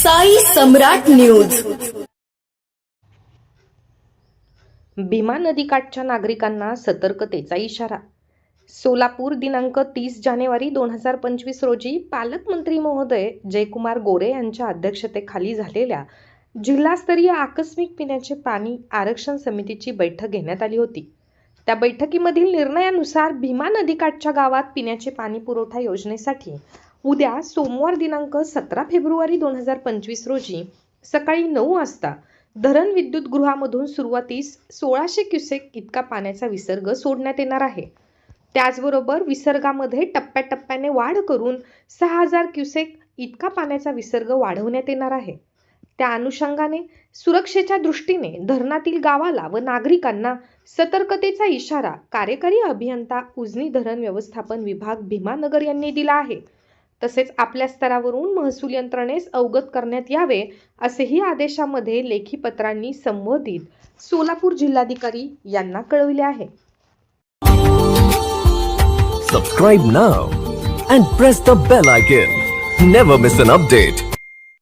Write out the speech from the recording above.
साई सम्राट news. Bhima नदीकाठच्या नागरिकांना सतर्कतेचा इशारा. सोलापूर दिनांक तीस जानेवारी दोन हजार पंचवीस रोजी पालकमंत्री महोदय जयकुमार गोरे यांच्या अध्यक्षतेखाली झालेल्या जिल्हास्तरीय आकस्मिक पिण्याचे पाणी आरक्षण समितीची बैठक घेण्यात आली होती. त्या बैठकीमधील निर्णयानुसार भीमा नदीकाठच्या गावात पिण्याचे पाणी पुरवठा योजनेसाठी उद्या सोमवार दिनांक सतरा फेब्रुवारी दोन हजार पंचवीस रोजी सकाळी नऊ वाजता धरण विद्युत गृहामधून सुरुवातीस सोळाशे क्युसेक इतका पाण्याचा विसर्ग सोडण्यात येणार आहे. त्याचबरोबर विसर्गामध्ये टप्प्याटप्प्याने वाढ करून सहा हजार क्युसेक इतका पाण्याचा विसर्ग वाढवण्यात येणार आहे. त्या अनुषंगाने सुरक्षेच्या दृष्टीने धरणातील गावाला व नागरिकांना सतर्कतेचा इशारा कार्यकारी अभियंता उजनी धरण व्यवस्थापन विभाग भीमानगर यांनी दिला आहे. तसेच आपल्या स्तरावरून महसूल यंत्रणेस अवगत करण्यात यावे असेही आदेशामध्ये लेखी पत्रांनी संबोधित सोलापूर जिल्हाधिकारी यांना कळविले आहे. Subscribe now and press the bell icon never miss an update